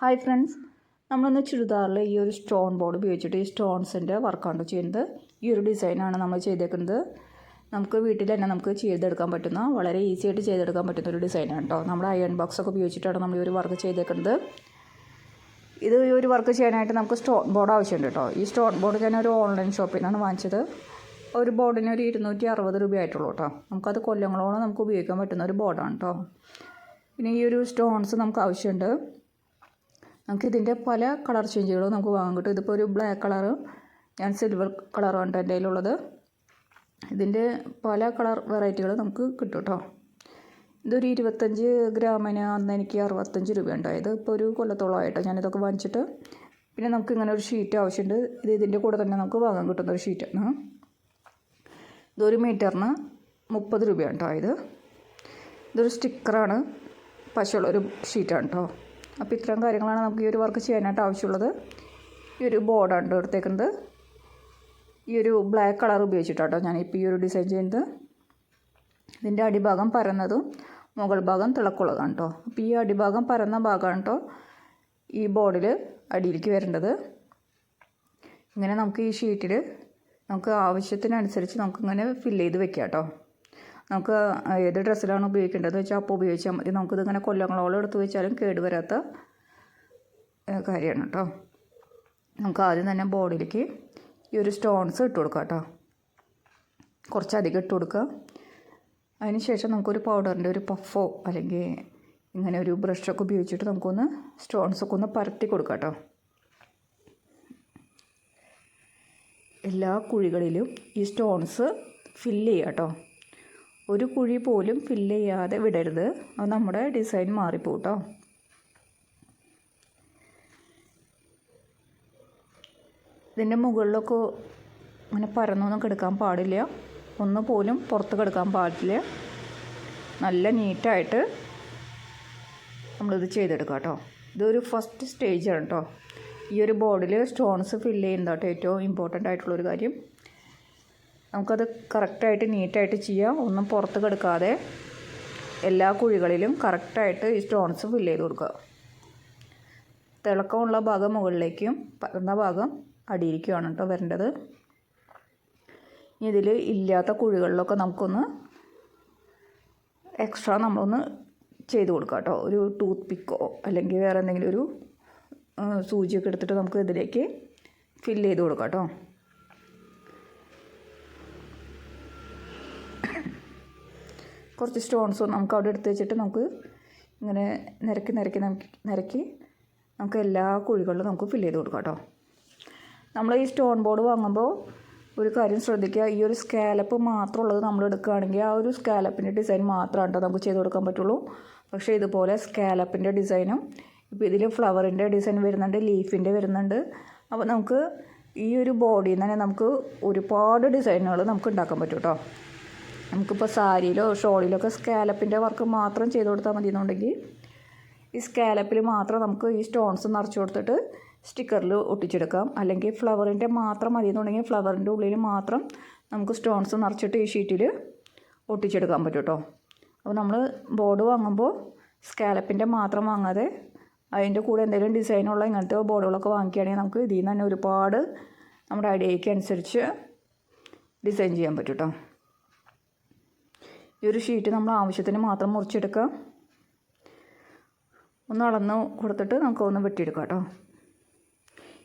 Hi friends നമ്മളൊന്ന് ചുരിദാറിൽ ഈ ഒരു സ്റ്റോൺ ബോർഡ് ഉപയോഗിച്ചിട്ട് ഈ സ്റ്റോൺസിന്റെ വർക്കാണ് ചെയ്യുന്നത്. ഈ ഒരു ഡിസൈനാണ് നമ്മൾ ചെയ്തേക്കുന്നത്. നമുക്ക് വീട്ടിൽ തന്നെ നമുക്ക് ചെയ്തെടുക്കാൻ പറ്റുന്ന വളരെ ഈസി ആയിട്ട് ചെയ്തെടുക്കാൻ പറ്റുന്ന ഒരു ഡിസൈനാണ് കേട്ടോ നമ്മുടെ അയൺ ബോക്സ് ഒക്കെ ഉപയോഗിച്ചിട്ടാണ് നമ്മൾ ഈ ഒരു വർക്ക് ചെയ്തേക്കുന്നത്. ഇത് ഈ ഒരു വർക്ക് ചെയ്യാനായിട്ട് നമുക്ക് സ്റ്റോൺ ബോർഡ് ആവശ്യമുണ്ട് കേട്ടോ ഈ സ്റ്റോൺ ബോർഡ് ഞാൻ ഒരു ഓൺലൈൻ ഷോപ്പിൽ നിന്നാണ് വാങ്ങിച്ചത്. ഒരു ബോർഡിന് ഒരു ഇരുന്നൂറ്റി അറുപത് രൂപയായിട്ടുള്ളൂ കേട്ടോ നമുക്കത് കൊല്ലങ്ങളോളം നമുക്ക് ഉപയോഗിക്കാൻ പറ്റുന്ന ഒരു ബോർഡാണ് കേട്ടോ പിന്നെ ഈ ഒരു സ്റ്റോൺസ് നമുക്ക് ആവശ്യമുണ്ട്. നമുക്ക് ഇതിന്റെ പല കളർ ചേഞ്ചുകളും നമുക്ക് വാങ്ങാൻ കിട്ടും. ഇതിപ്പോൾ ഒരു ബ്ലാക്ക് കളറ് ഞാൻ സിൽവർ കളറാണ് എന്റെ കയ്യിലുള്ളത്. ഇതിന്റെ പല കളർ വെറൈറ്റികൾ നമുക്ക് കിട്ടും കേട്ടോ ഇതൊരു ഇരുപത്തഞ്ച് ഗ്രാമിന് അന്ന് എനിക്ക് അറുപത്തഞ്ച് രൂപ ഉണ്ടായത്. ഇപ്പോൾ ഒരു കൊല്ലത്തോളമായിട്ടോ ഞാനിതൊക്കെ വാങ്ങിച്ചിട്ട്. പിന്നെ നമുക്ക് ഇങ്ങനെ ഒരു ഷീറ്റ് ആവശ്യമുണ്ട് ഇത് ഇതിന്റെ കൂടെ തന്നെ നമുക്ക് വാങ്ങാൻ കിട്ടുന്ന ഒരു ഷീറ്റാണ് ഇതൊരു മീറ്ററിന് മുപ്പത് രൂപയാണ് കേട്ടോ ഇത് ഇതൊരു സ്റ്റിക്കറാണ് പശുള്ളൊരു ഷീറ്റാണ് കേട്ടോ അപ്പോൾ ഇത്രയും കാര്യങ്ങളാണ് നമുക്ക് ഈ ഒരു വർക്ക് ചെയ്യാനായിട്ട് ആവശ്യമുള്ളത്. ഈ ഒരു ബോർഡാണ് എടുത്തേക്കുന്നത്. ഈ ഒരു ബ്ലാക്ക് കളർ ഉപയോഗിച്ചിട്ടാട്ടോ ഞാനിപ്പോൾ ഈ ഒരു ഡിസൈൻ ചെയ്യുന്നത്. ഇതിന്റെ അടിഭാഗം പരന്നതും മുകൾ ഭാഗം തിളക്കുള്ളതാണ് കേട്ടോ. അപ്പോൾ ഈ അടിഭാഗം പരന്ന ഭാഗമാണ് കേട്ടോ ഈ ബോർഡിൽ അടിയിലേക്ക് വരേണ്ടത്. ഇങ്ങനെ നമുക്ക് ഈ ഷീറ്റിൽ നമുക്ക് ആവശ്യത്തിനനുസരിച്ച് നമുക്കിങ്ങനെ ഫില്ല് ചെയ്ത് വെക്കാം കേട്ടോ. നമുക്ക് ഏത് ഡ്രസ്സിലാണ് ഉപയോഗിക്കേണ്ടത് വെച്ചാൽ അപ്പോൾ ഉപയോഗിച്ചാൽ മതി. നമുക്കിതിങ്ങനെ കൊല്ലങ്ങളോളം എടുത്ത് വെച്ചാലും കേടുവരാത്ത കാര്യമാണ് കേട്ടോ. നമുക്ക് ആദ്യം തന്നെ ബോഡിയിലേക്ക് ഈ ഒരു സ്റ്റോൺസ് ഇട്ട് കൊടുക്കുക കേട്ടോ. കുറച്ചധികം ഇട്ട് കൊടുക്കുക. അതിനുശേഷം നമുക്കൊരു പൗഡറിന്റെ ഒരു പഫോ അല്ലെങ്കിൽ ഇങ്ങനെ ഒരു ബ്രഷൊക്കെ ഉപയോഗിച്ചിട്ട് നമുക്കൊന്ന് സ്റ്റോൺസൊക്കെ ഒന്ന് പരത്തി കൊടുക്കാം കേട്ടോ. എല്ലാ കുഴികളിലും ഈ സ്റ്റോൺസ് ഫില്ല് ചെയ്യാം കേട്ടോ. ഒരു കുഴി പോലും ഫില്ല് ചെയ്യാതെ വിടരുത്. അത് നമ്മുടെ ഡിസൈൻ മാറിപ്പോകും കേട്ടോ ഇതിന്റെ മുകളിലൊക്കെ അങ്ങനെ പരന്നൊന്നും കിടക്കാൻ പാടില്ല. ഒന്ന് പോലും പുറത്ത് കിടക്കാൻ പാടില്ല. നല്ല നീറ്റായിട്ട് നമ്മളിത് ചെയ്തെടുക്കാം കേട്ടോ ഇതൊരു ഫസ്റ്റ് സ്റ്റേജ് ആണ് കേട്ടോ ഈ ഒരു ബോർഡിൽ സ്റ്റോൺസ് ഫില്ല് ചെയ്യുന്നതാട്ടോ ഏറ്റവും ഇമ്പോർട്ടന്റ് ആയിട്ടുള്ളൊരു കാര്യം. നമുക്കത് കറക്റ്റായിട്ട് നീറ്റായിട്ട് ചെയ്യാം. ഒന്നും പുറത്ത് കിടക്കാതെ എല്ലാ കുഴികളിലും കറക്റ്റായിട്ട് ഈ സ്റ്റോൺസ് ഫില്ല് ചെയ്ത് കൊടുക്കുക. തിളക്കമുള്ള ഭാഗം മുകളിലേക്കും പരന്ന ഭാഗം അടിയിരിക്കുകയാണ് കേട്ടോ വരേണ്ടത്. ഇതിൽ ഇല്ലാത്ത കുഴികളിലൊക്കെ നമുക്കൊന്ന് എക്സ്ട്രാ നമ്മളൊന്ന് ചെയ്ത് കൊടുക്കാം കേട്ടോ ഒരു ടൂത്ത് പിക്കോ അല്ലെങ്കിൽ വേറെ എന്തെങ്കിലും ഒരു സൂചിയൊക്കെ എടുത്തിട്ട് നമുക്ക് ഇതിലേക്ക് ഫില്ല് ചെയ്ത് കൊടുക്കാം കേട്ടോ കുറച്ച് സ്റ്റോൺസും നമുക്ക് അവിടെ എടുത്ത് വെച്ചിട്ട് നമുക്ക് ഇങ്ങനെ നിരക്കി നിരക്കി നമുക്ക് നിരക്കി നമുക്ക് എല്ലാ കുഴികളിലും നമുക്ക് ഫില്ല് ചെയ്ത് കൊടുക്കാം കേട്ടോ. നമ്മൾ ഈ സ്റ്റോൺ ബോർഡ് വാങ്ങുമ്പോൾ ഒരു കാര്യം ശ്രദ്ധിക്കുക. ഈ ഒരു സ്കാലപ്പ് മാത്രമുള്ളത് നമ്മൾ എടുക്കുകയാണെങ്കിൽ ആ ഒരു സ്കാലപ്പിന്റെ ഡിസൈൻ മാത്രമാണ് കേട്ടോ നമുക്ക് ചെയ്ത് കൊടുക്കാൻ പറ്റുള്ളൂ. പക്ഷേ ഇതുപോലെ സ്കാലപ്പിന്റെ ഡിസൈനും ഇപ്പോൾ ഇതിൽ ഫ്ലവറിന്റെ ഡിസൈൻ വരുന്നുണ്ട് ലീഫിന്റെ വരുന്നുണ്ട്. അപ്പോൾ നമുക്ക് ഈ ഒരു ബോഡിയിൽ നിന്ന് തന്നെ നമുക്ക് ഒരുപാട് ഡിസൈനുകൾ നമുക്ക് ഉണ്ടാക്കാൻ പറ്റും കേട്ടോ. നമുക്കിപ്പോൾ സാരിയിലോ ഷോളിലോ ഒക്കെ സ്കാലപ്പിന്റെ വർക്ക് മാത്രം ചെയ്ത് കൊടുത്താൽ മതി എന്നുണ്ടെങ്കിൽ ഈ സ്കാലപ്പിൽ മാത്രം നമുക്ക് ഈ സ്റ്റോൺസ് നിറച്ച് കൊടുത്തിട്ട് സ്റ്റിക്കറിൽ ഒട്ടിച്ചെടുക്കാം. അല്ലെങ്കിൽ ഫ്ലവറിന്റെ മാത്രം മതി എന്നുണ്ടെങ്കിൽ ഫ്ലവറിന്റെ ഉള്ളിൽ മാത്രം നമുക്ക് സ്റ്റോൺസ് നിറച്ചിട്ട് ഈ ഷീറ്റിൽ ഒട്ടിച്ചെടുക്കാൻ പറ്റും കേട്ടോ അപ്പോൾ നമ്മൾ ബോർഡ് വാങ്ങുമ്പോൾ സ്കാലപ്പിന്റെ മാത്രം വാങ്ങാതെ അതിന്റെ കൂടെ എന്തെങ്കിലും ഡിസൈനുള്ള ഇങ്ങനത്തെ ബോർഡുകളൊക്കെ വാങ്ങിക്കുകയാണെങ്കിൽ നമുക്ക് ഇതിൽ നിന്ന് തന്നെ ഒരുപാട് നമ്മുടെ ഐഡിയയ്ക്ക് അനുസരിച്ച് ഡിസൈൻ ചെയ്യാൻ പറ്റും കേട്ടോ ഈ ഒരു ഷീറ്റ് നമ്മൾ ആവശ്യത്തിന് മാത്രം മുറിച്ചെടുക്കുക. ഒന്ന് അളന്ന് കൊടുത്തിട്ട് നമുക്ക് ഒന്ന് വെട്ടിയെടുക്കാം കേട്ടോ.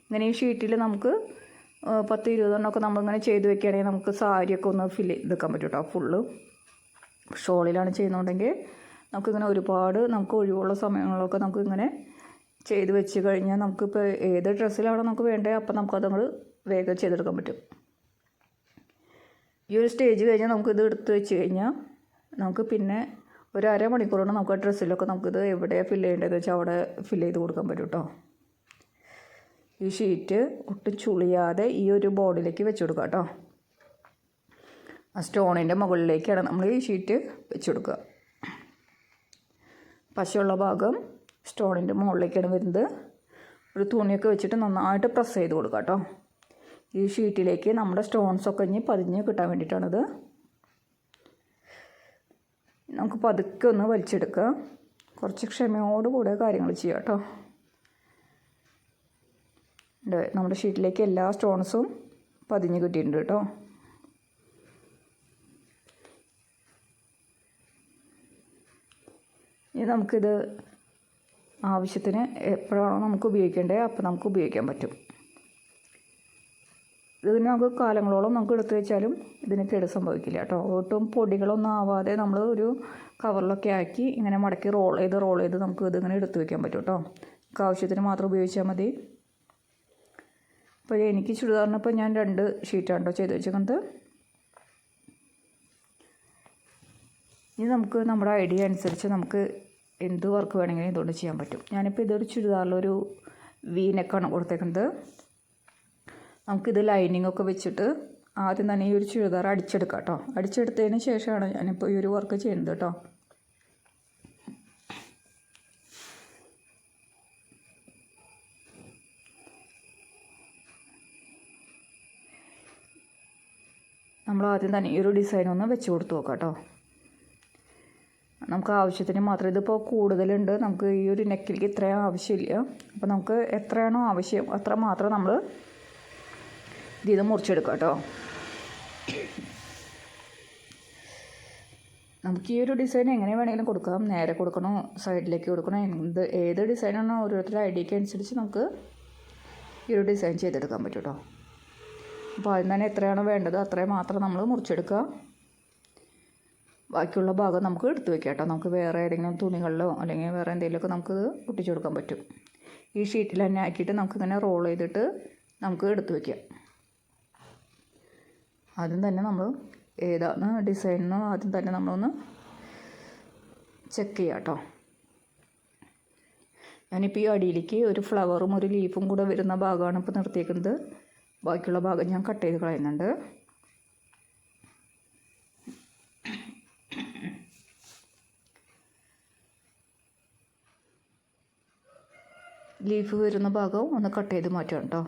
ഇങ്ങനെ ഈ ഷീറ്റിൽ നമുക്ക് പത്ത് ഇരുപതെണ്ണമൊക്കെ നമ്മളിങ്ങനെ ചെയ്ത് വെക്കുകയാണെങ്കിൽ നമുക്ക് സാരിയൊക്കെ ഒന്ന് ഫില്ല് ചെയ്തെടുക്കാൻ പറ്റും കേട്ടോ ഫുള്ള് ഷോളിലാണ് ചെയ്യുന്നുണ്ടെങ്കിൽ നമുക്കിങ്ങനെ ഒരുപാട് നമുക്ക് ഒഴിവുള്ള സമയങ്ങളിലൊക്കെ നമുക്കിങ്ങനെ ചെയ്ത് വെച്ച് കഴിഞ്ഞാൽ നമുക്കിപ്പോൾ ഏത് ഡ്രസ്സിലാണോ നമുക്ക് വേണ്ടത് അപ്പം നമുക്കത് നമ്മൾ വേഗം ചെയ്തെടുക്കാൻ പറ്റും. ഈ ഒരു സ്റ്റേജ് കഴിഞ്ഞാൽ നമുക്കിത് എടുത്ത് വെച്ച് കഴിഞ്ഞാൽ നമുക്ക് പിന്നെ ഒരു അരമണിക്കൂർ കൊണ്ട് നമുക്ക് ഡ്രസ്സിലൊക്കെ നമുക്കിത് എവിടെയാണ് ഫില്ല് ചെയ്യേണ്ടതെന്ന് വെച്ചാൽ അവിടെ ഫില്ല് ചെയ്ത് കൊടുക്കാൻ പറ്റും കേട്ടോ ഈ ഷീറ്റ് ഒട്ടും ചുളിയാതെ ഈ ഒരു ബോർഡിലേക്ക് വെച്ച് കൊടുക്കുക കേട്ടോ ആ സ്റ്റോണിന്റെ മുകളിലേക്കാണ് നമ്മൾ ഈ ഷീറ്റ് വെച്ച് കൊടുക്കുക. പശയുള്ള ഭാഗം സ്റ്റോണിന്റെ മുകളിലേക്കാണ് വരുന്നത്. ഒരു തുണിയൊക്കെ വെച്ചിട്ട് നന്നായിട്ട് പ്രസ് ചെയ്ത് കൊടുക്കുക കേട്ടോ ഈ ഷീറ്റിലേക്ക് നമ്മുടെ സ്റ്റോൺസൊക്കെ ഇനി പതിഞ്ഞ് കിട്ടാൻ വേണ്ടിയിട്ടാണിത്. നമുക്ക് പതുക്കെ ഒന്ന് വലിച്ചെടുക്കുക. കുറച്ച് ക്ഷമയോടുകൂടെ കാര്യങ്ങൾ ചെയ്യാം കേട്ടോ. നമ്മുടെ ഷീറ്റിലേക്ക് എല്ലാ സ്റ്റോൺസും പതിഞ്ഞ് കിട്ടിയിട്ടുണ്ട് കേട്ടോ. ഇനി നമുക്കിത് ആവശ്യത്തിന് എപ്പോഴാണോ നമുക്ക് ഉപയോഗിക്കേണ്ടത് അപ്പോൾ നമുക്ക് ഉപയോഗിക്കാൻ പറ്റും. ഇതിന് നമുക്ക് കാലങ്ങളോളം നമുക്ക് എടുത്തു വെച്ചാലും ഇതിന് കേട് സംഭവിക്കില്ല കേട്ടോ. ഒട്ടും പൊടികളൊന്നും ആവാതെ നമ്മൾ ഒരു കവറിലൊക്കെ ആക്കി ഇങ്ങനെ മടക്കി റോൾ ചെയ്ത് റോൾ ചെയ്ത് നമുക്ക് ഇതിങ്ങനെ എടുത്തു വെക്കാൻ പറ്റും കേട്ടോ. ആവശ്യത്തിന് മാത്രം ഉപയോഗിച്ചാൽ മതി. അപ്പോൾ എനിക്ക് ചുരിദാറിന് ഇപ്പോൾ ഞാൻ രണ്ട് ഷീറ്റാണ് കേട്ടോ ചെയ്ത് വെച്ചിരിക്കുന്നത്. ഇനി നമുക്ക് നമ്മുടെ ഐഡിയ അനുസരിച്ച് നമുക്ക് എന്ത് വർക്ക് വേണമെങ്കിലും ഇതുകൊണ്ട് ചെയ്യാൻ പറ്റും. ഞാനിപ്പോൾ ഇതൊരു ചുരിദാറിലൊരു വി നെക്കാണ് കൊടുത്തേക്കുന്നത്. നമുക്കിത് ലൈനിങ് ഒക്കെ വെച്ചിട്ട് ആദ്യം തന്നെ ഈ ഒരു ചുരിദാർ അടിച്ചെടുക്കാം കേട്ടോ. അടിച്ചെടുത്തതിന് ശേഷമാണ് ഞാനിപ്പോൾ ഈ ഒരു വർക്ക് ചെയ്യുന്നത് കേട്ടോ. നമ്മൾ ആദ്യം തന്നെ ഈ ഒരു ഡിസൈൻ ഒന്ന് വെച്ച് കൊടുത്ത് നോക്കാം കേട്ടോ. നമുക്ക് ആവശ്യത്തിന് മാത്രം ഇതിപ്പോൾ കൂടുതലുണ്ട്. നമുക്ക് ഈ ഒരു നെക്കിലേക്ക് ഇത്രയും ആവശ്യമില്ല. അപ്പോൾ നമുക്ക് എത്രയാണോ ആവശ്യം അത്ര മാത്രം നമ്മൾ നിന്ന് മുറിച്ചെടുക്കാം കേട്ടോ. നമുക്ക് ഈ ഒരു ഡിസൈൻ എങ്ങനെ വേണമെങ്കിലും കൊടുക്കാം. നേരെ കൊടുക്കണോ സൈഡിലേക്ക് കൊടുക്കണോ എന്ത് ഏത് ഡിസൈനാണോ ഓരോരുത്തരുടെ ഐഡിയയ്ക്ക് അനുസരിച്ച് നമുക്ക് ഈ ഒരു ഡിസൈൻ ചെയ്തെടുക്കാൻ പറ്റും കേട്ടോ. അപ്പോൾ അതിന് തന്നെ എത്രയാണോ വേണ്ടത് അത്രയും മാത്രം നമ്മൾ മുറിച്ചെടുക്കുക. ബാക്കിയുള്ള ഭാഗം നമുക്ക് എടുത്ത് വെക്കാം കേട്ടോ. നമുക്ക് വേറെ ഏതെങ്കിലും തുണികളിലോ അല്ലെങ്കിൽ വേറെ എന്തെങ്കിലുമൊക്കെ നമുക്ക് ഒട്ടിച്ചു കൊടുക്കാൻ പറ്റും. ഈ ഷീറ്റിൽ തന്നെ ആക്കിയിട്ട് നമുക്കിങ്ങനെ റോൾ ചെയ്തിട്ട് നമുക്ക് എടുത്ത് വയ്ക്കാം ആദ്യം തന്നെ നമ്മൾ ഏതാണ് ഡിസൈൻ എന്ന് ആദ്യം തന്നെ നമ്മളൊന്ന് ചെക്ക് ചെയ്യാം കേട്ടോ ഞാനിപ്പോൾ ഈ അടിയിലേക്ക് ഒരു ഫ്ലവറും ഒരു ലീഫും കൂടെ വരുന്ന ഭാഗമാണ് ഇപ്പോൾ നിർത്തിയേക്കുന്നത്. ബാക്കിയുള്ള ഭാഗം ഞാൻ കട്ട് ചെയ്ത് കളയുന്നുണ്ട്. ലീഫ് വരുന്ന ഭാഗം ഒന്ന് കട്ട് ചെയ്ത് മാറ്റാം കേട്ടോ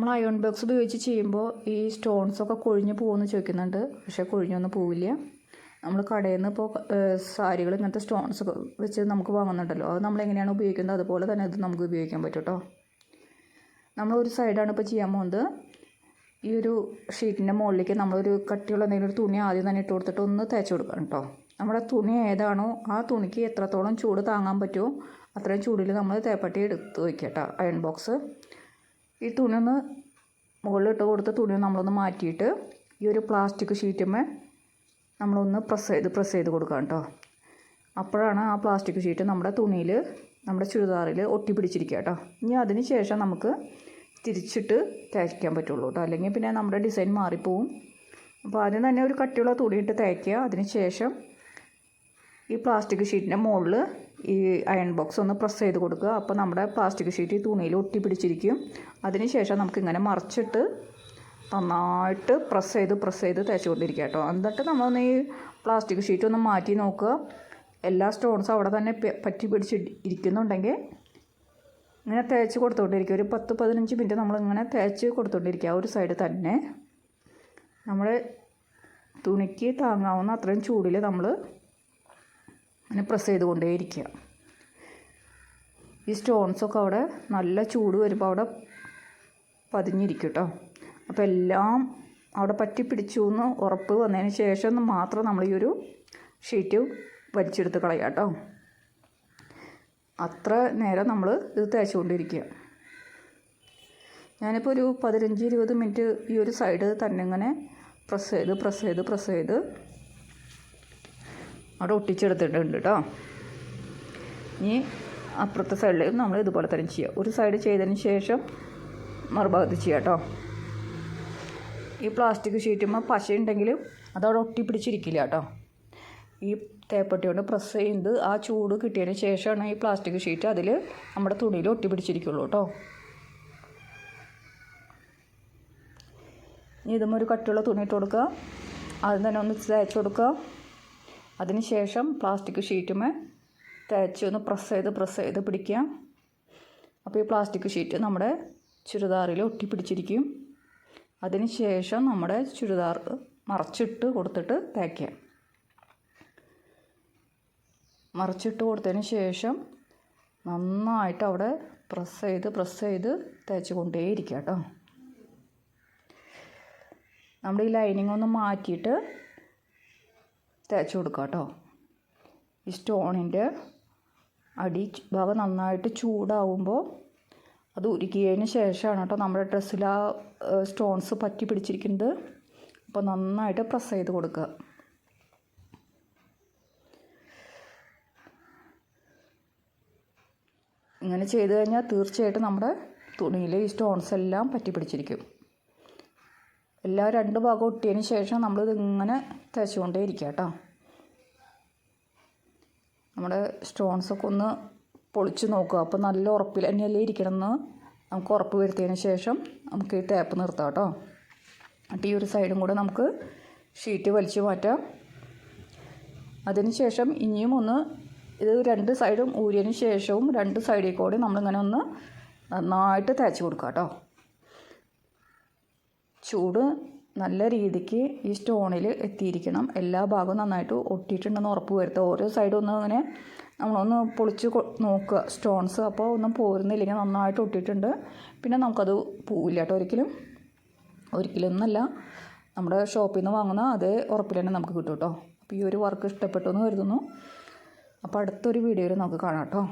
നമ്മൾ അയൺ ബോക്സ് ഉപയോഗിച്ച് ചെയ്യുമ്പോൾ ഈ സ്റ്റോൺസൊക്കെ കൊഴിഞ്ഞ് പോകുമെന്ന് ചോദിക്കുന്നുണ്ട്. പക്ഷേ കൊഴിഞ്ഞൊന്നും പോവില്ല. നമ്മൾ കടയിൽ നിന്ന് ഇപ്പോൾ സാരികൾ ഇങ്ങനത്തെ സ്റ്റോൺസ് വെച്ച് നമുക്ക് വാങ്ങുന്നുണ്ടല്ലോ. അത് നമ്മൾ എങ്ങനെയാണ് ഉപയോഗിക്കുന്നത്? അതുപോലെ തന്നെ ഇത് നമുക്ക് ഉപയോഗിക്കാൻ പറ്റും കേട്ടോ നമ്മൾ ഒരു സൈഡാണ് ഇപ്പോൾ ചെയ്യാൻ പോകുന്നത്. ഈ ഒരു ഷീറ്റിന്റെ മുകളിലേക്ക് നമ്മളൊരു കട്ടിയുള്ള എന്തെങ്കിലും ഒരു തുണി ആദ്യം തന്നെ ഇട്ട് കൊടുത്തിട്ട് ഒന്ന് തേച്ച് കൊടുക്കണം കേട്ടോ നമ്മുടെ തുണി ഏതാണോ ആ തുണിക്ക് എത്രത്തോളം ചൂട് താങ്ങാൻ പറ്റുമോ അത്രയും ചൂടിൽ നമ്മൾ തേപ്പട്ടി എടുത്ത് വയ്ക്കുക കേട്ടോ അയൺ ബോക്സ് ഈ തുണി ഒന്ന് മുകളിലിട്ട് കൊടുത്ത തുണി നമ്മളൊന്ന് മാറ്റിയിട്ട് ഈ ഒരു പ്ലാസ്റ്റിക് ഷീറ്റുമ്മേ നമ്മളൊന്ന് പ്രസ് ചെയ്ത് പ്രസ് ചെയ്ത് കൊടുക്കാം കേട്ടോ. അപ്പോഴാണ് ആ പ്ലാസ്റ്റിക് ഷീറ്റ് നമ്മുടെ തുണിയിൽ നമ്മുടെ ചുരിദാറിൽ ഒട്ടി പിടിച്ചിരിക്കുക കേട്ടോ. ഇനി അതിന് ശേഷം നമുക്ക് തിരിച്ചിട്ട് തേക്കാൻ പറ്റുള്ളൂ കേട്ടോ. അല്ലെങ്കിൽ പിന്നെ നമ്മുടെ ഡിസൈൻ മാറിപ്പോവും. അപ്പോൾ ആദ്യം തന്നെ ഒരു കട്ടിയുള്ള തുണിയിട്ട് തേക്കുക. അതിന് ശേഷം ഈ പ്ലാസ്റ്റിക് ഷീറ്റിന്റെ മുകളിൽ ഈ അയൺ ബോക്സ് ഒന്ന് പ്രസ് ചെയ്ത് കൊടുക്കുക. അപ്പോൾ നമ്മുടെ പ്ലാസ്റ്റിക് ഷീറ്റ് ഈ തുണിയിൽ ഒട്ടി പിടിച്ചിരിക്കും അതിന് ശേഷം നമുക്കിങ്ങനെ മറിച്ചിട്ട് നന്നായിട്ട് പ്രസ് ചെയ്ത് പ്രസ് ചെയ്ത് തേച്ചുകൊണ്ടിരിക്കുക കേട്ടോ. എന്നിട്ട് നമ്മളൊന്ന് ഈ പ്ലാസ്റ്റിക് ഷീറ്റ് ഒന്ന് മാറ്റി നോക്കുക. എല്ലാ സ്റ്റോൺസും അവിടെ തന്നെ പറ്റി പിടിച്ച് ഇരിക്കുന്നുണ്ടെങ്കിൽ ഇങ്ങനെ തേച്ച് കൊടുത്തുകൊണ്ടിരിക്കുക ഒരു പത്ത് പതിനഞ്ച് മിനിറ്റ് നമ്മളിങ്ങനെ തേച്ച് കൊടുത്തുകൊണ്ടിരിക്കുക ഒരു സൈഡ് തന്നെ. നമ്മൾ തുണിക്ക് താങ്ങാവുന്ന അത്രയും ചൂടിൽ നമ്മൾ അങ്ങനെ പ്രസ് ചെയ്തുകൊണ്ടേയിരിക്കുക. ഈ സ്റ്റോൺസൊക്കെ അവിടെ നല്ല ചൂട് വരുമ്പോൾ അവിടെ പതിഞ്ഞിരിക്കും കേട്ടോ അപ്പോൾ എല്ലാം അവിടെ പറ്റി പിടിച്ചു എന്ന് ഉറപ്പ് വന്നതിന് ശേഷം മാത്രം നമ്മൾ ഈ ഒരു ഷീറ്റ് വലിച്ചെടുത്ത് കളയാം കേട്ടോ അത്ര നേരം നമ്മൾ ഇത് തേച്ചുകൊണ്ടിരിക്കുക. ഞാനിപ്പോൾ ഒരു പതിനഞ്ച് ഇരുപത് മിനിറ്റ് ഈ ഒരു സൈഡ് തന്നെ ഇങ്ങനെ പ്രസ് ചെയ്ത് പ്രസ് ചെയ്ത് പ്രസ് ചെയ്ത് അവിടെ ഒട്ടിച്ചെടുത്തിട്ടുണ്ട് കേട്ടോ ഇനി അപ്പുറത്തെ സൈഡിൽ നമ്മൾ ഇതുപോലെ തന്നെ ചെയ്യുക ഒരു സൈഡ് ചെയ്തതിന് ശേഷം മറുഭാഗത്ത് ചെയ്യുക കേട്ടോ ഈ പ്ലാസ്റ്റിക് ഷീറ്റുമ്പോൾ പശ ഉണ്ടെങ്കിൽ അതവിടെ ഒട്ടിപ്പിടിച്ചിരിക്കില്ല കേട്ടോ ഈ തേപ്പട്ടി കൊണ്ട് പ്രസ് ചെയ്ത് ആ ചൂട് കിട്ടിയതിന് ശേഷമാണ് ഈ പ്ലാസ്റ്റിക് ഷീറ്റ് അതിൽ നമ്മുടെ തുണിയിൽ ഒട്ടിപ്പിടിച്ചിരിക്കുള്ളൂ കേട്ടോ ഇനി ഇതും ഒരു കട്ടിയുള്ള തുണി ഇട്ട് കൊടുക്കുക. ആദ്യം തന്നെ ഒന്ന് തേച്ച് കൊടുക്കുക. അതിന് ശേഷം പ്ലാസ്റ്റിക് ഷീറ്റുമേ തേച്ച് ഒന്ന് പ്രസ് ചെയ്ത് പ്രസ് ചെയ്ത് പിടിക്കുക. അപ്പോൾ ഈ പ്ലാസ്റ്റിക് ഷീറ്റ് നമ്മുടെ ചുരിദാറിൽ ഒട്ടിപ്പിടിച്ചിരിക്കും അതിന് ശേഷം നമ്മുടെ ചുരിദാർ മറച്ചിട്ട് കൊടുത്തിട്ട് തേക്കുക. മറച്ചിട്ട് കൊടുത്തതിന് ശേഷം നന്നായിട്ട് അവിടെ പ്രസ് ചെയ്ത് പ്രസ് ചെയ്ത് തേച്ച് കൊണ്ടേയിരിക്കുക കേട്ടോ. നമ്മുടെ ഈ ലൈനിങ് ഒന്ന് മാറ്റിയിട്ട് തേച്ച് കൊടുക്കുക കേട്ടോ. ഈ സ്റ്റോണിന്റെ അടി ഭാഗം നന്നായിട്ട് ചൂടാവുമ്പോൾ അത് ഉരുക്കിയതിന് ശേഷമാണ് കേട്ടോ നമ്മുടെ ഡ്രസ്സിൽ ആ സ്റ്റോൺസ് പറ്റി പിടിച്ചിരിക്കുന്നത്. അപ്പോൾ നന്നായിട്ട് പ്രസ് ചെയ്ത് കൊടുക്കുക. ഇങ്ങനെ ചെയ്ത് കഴിഞ്ഞാൽ തീർച്ചയായിട്ടും നമ്മുടെ തുണിയിൽ ഈ സ്റ്റോൺസ് എല്ലാം പറ്റി പിടിച്ചിരിക്കും. എല്ലാ രണ്ട് ഭാഗം ഒട്ടിയതിന് ശേഷം നമ്മളിത് ഇങ്ങനെ തേച്ചുകൊണ്ടേ ഇരിക്കുക കേട്ടോ. നമ്മുടെ സ്റ്റോൺസൊക്കെ ഒന്ന് പൊളിച്ച് നോക്കുക. അപ്പോൾ നല്ല ഉറപ്പിൽ തന്നെയല്ലേ ഇരിക്കണമെന്ന് നമുക്ക് ഉറപ്പ് വരുത്തിയതിന് ശേഷം നമുക്ക് ഈ ടേപ്പ് നിർത്താം കേട്ടോ. എന്നിട്ട് ഈ ഒരു സൈഡും കൂടെ നമുക്ക് ഷീറ്റ് വലിച്ചു മാറ്റാം. അതിന് ശേഷം ഇനിയും ഒന്ന് ഇത് രണ്ട് സൈഡും ഊരിയതിന് ശേഷവും രണ്ട് സൈഡിൽ കൂടി നമ്മളിങ്ങനെ ഒന്ന് നന്നായിട്ട് തേച്ച് കൊടുക്കുക കേട്ടോ. ചൂട് നല്ല രീതിക്ക് ഈ സ്റ്റോണിൽ എത്തിയിരിക്കണം. എല്ലാ ഭാഗവും നന്നായിട്ട് ഒട്ടിയിട്ടുണ്ടെന്ന് ഉറപ്പ് വരുത്തുക. ഓരോ സൈഡും ഒന്ന് അങ്ങനെ നമ്മളൊന്ന് പൊളിച്ച് നോക്കുക. സ്റ്റോൺസ് അപ്പോൾ ഒന്നും പോരുന്നില്ലെങ്കിൽ നന്നായിട്ട് ഒട്ടിയിട്ടുണ്ട്. പിന്നെ നമുക്കത് പോവില്ല കേട്ടോ ഒരിക്കലും. ഒരിക്കലും ഒന്നല്ല നമ്മുടെ ഷോപ്പിൽ നിന്ന് വാങ്ങുന്ന അതേ ഉറപ്പിൽ തന്നെ നമുക്ക് കിട്ടും കേട്ടോ. അപ്പോൾ ഈ ഒരു വർക്ക് ഇഷ്ടപ്പെട്ടു എന്ന് കരുതുന്നു. അപ്പോൾ അടുത്തൊരു വീഡിയോയിൽ നമുക്ക് കാണാം കേട്ടോ.